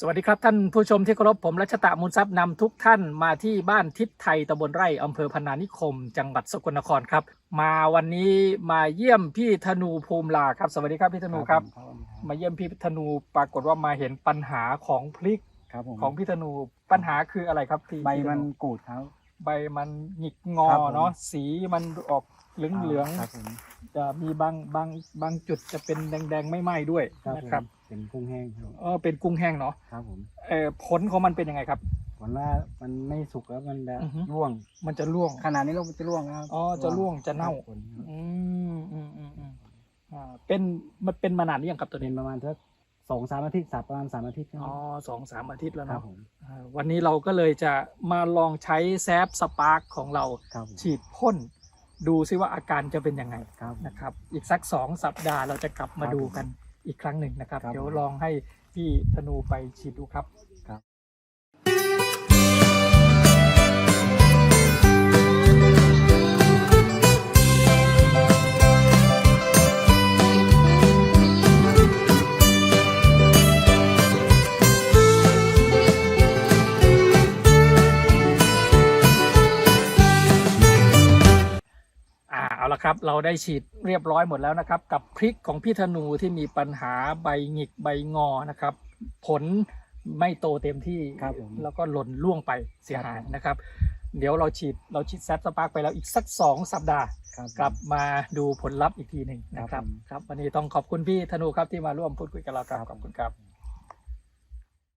สวัสดีครับท่านผู้ชมที่เคารพผมรัชตะมูลทรัพย์นำทุกท่านมาที่บ้านทิศไทยตำบลไร่อำเภอพนานิคม จังหวัดสกลนครครับ มาวันนี้มาเยี่ยมพี่ธนูภูมิลาครับ สวัสดีครับพี่ธนูครับ มาเยี่ยมพี่ธนูปรากฏว่ามาเห็นปัญหาของพริกครับผมของพี่ธนูปัญหาคืออะไรครับพี่ใบพี่ธมันกูดครับใบมันหงิกงอครับผมเนาะสีมันออก เหลืองเหลืองครับผมๆจะมีบางบางบางจุดจะเป็นแดงๆไม่ไหม้ด้วยครับนะผมครับเป็นกุ้งแห้งครับเออเป็นกุ้งแห้งเนาะครับผมเออผลของมันเป็นยังไงครับ ผลว่ามันไม่สุกแล้วมันจะอือฮึ ร่วงมันจะร่วงขนาดนี้เราจะร่วงครับอ๋อจะร่วงจะเน่า ผลครับอืมอืมอืมอืมอ่าเป็นมันเป็นมานานหรือยังครับตัวเป็นี้นประมาณสักสองสามอาทิตย์สับประมาณสามอาทิตย์ครับอ๋อสองสามอาทิตย์แล้วครับเนาะผมอ่าวันนี้เราก็เลยจะมาลองใช้แซฟสปาร์คของเราครับผมฉีดพ่น ดูซิว่าอาการจะเป็นยังไงครับ นะครับ อีกสักสองสัปดาห์เราจะกลับมาครับดูกันอีกครั้งหนึ่งนะครับ ครับ เดี๋ยวลองให้พี่ธนูไปฉีดดูครับ ละครับ เราได้ฉีดเรียบร้อยหมดแล้วนะครับ กับพริกของพี่ธนูที่มีปัญหาใบหงิกใบงอนะครับ ผลไม่โตเต็มที่ครับผม แล้วก็หล่นล่วงไปเสียหายนะครับ เดี๋ยวเราฉีดเราฉีดแซฟสปาร์กไปแล้วอีกสักสองสัปดาห์ ครับ กลับมาดูผลลัพธ์อีกทีหนึ่งนะคครัรับบผม ครับ วันนี้ต้องขอบคุณพี่ธนูครับที่มาร่วมพูดคุยกับเราครับขอบคุณครับ